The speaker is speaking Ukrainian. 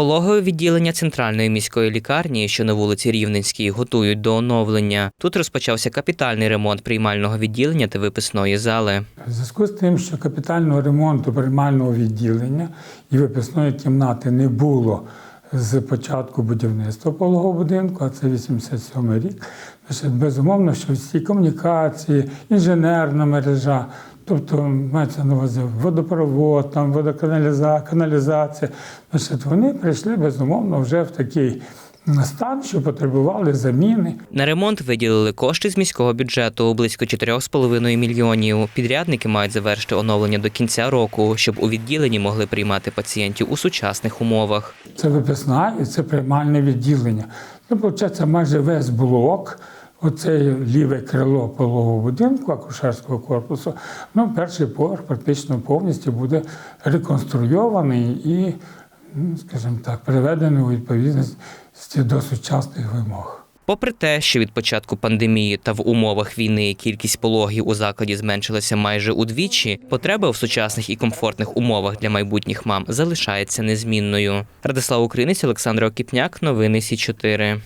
Пологове відділення центральної міської лікарні, що на вулиці Рівненській, готують до оновлення. Тут розпочався капітальний ремонт приймального відділення та виписної зали. В зв'язку з тим, що капітального ремонту приймального відділення і виписної кімнати не було з початку будівництва пологового будинку, а це 87 рік, значить, безумовно, що всі комунікації, інженерна мережа, тобто мається на увазі водопровод, там, водоканалізація, каналізація, значить, вони прийшли безумовно вже в такий стан, що потребували заміни. На ремонт виділили кошти з міського бюджету близько 4,5 мільйонів. Підрядники мають завершити оновлення до кінця року, щоб у відділенні могли приймати пацієнтів у сучасних умовах. Це виписна і це приймальне відділення. Ну, виходить, майже весь блок, оце ліве крило пологового будинку, акушерського корпусу, ну, перший поверх практично повністю буде реконструйований і, ну, скажімо так, приведений у відповідність до сучасних вимог. Попри те, що від початку пандемії та в умовах війни кількість пологів у закладі зменшилася майже удвічі, потреба в сучасних і комфортних умовах для майбутніх мам залишається незмінною. Радислав Українець, Олександр Окіпняк, новини Сі 4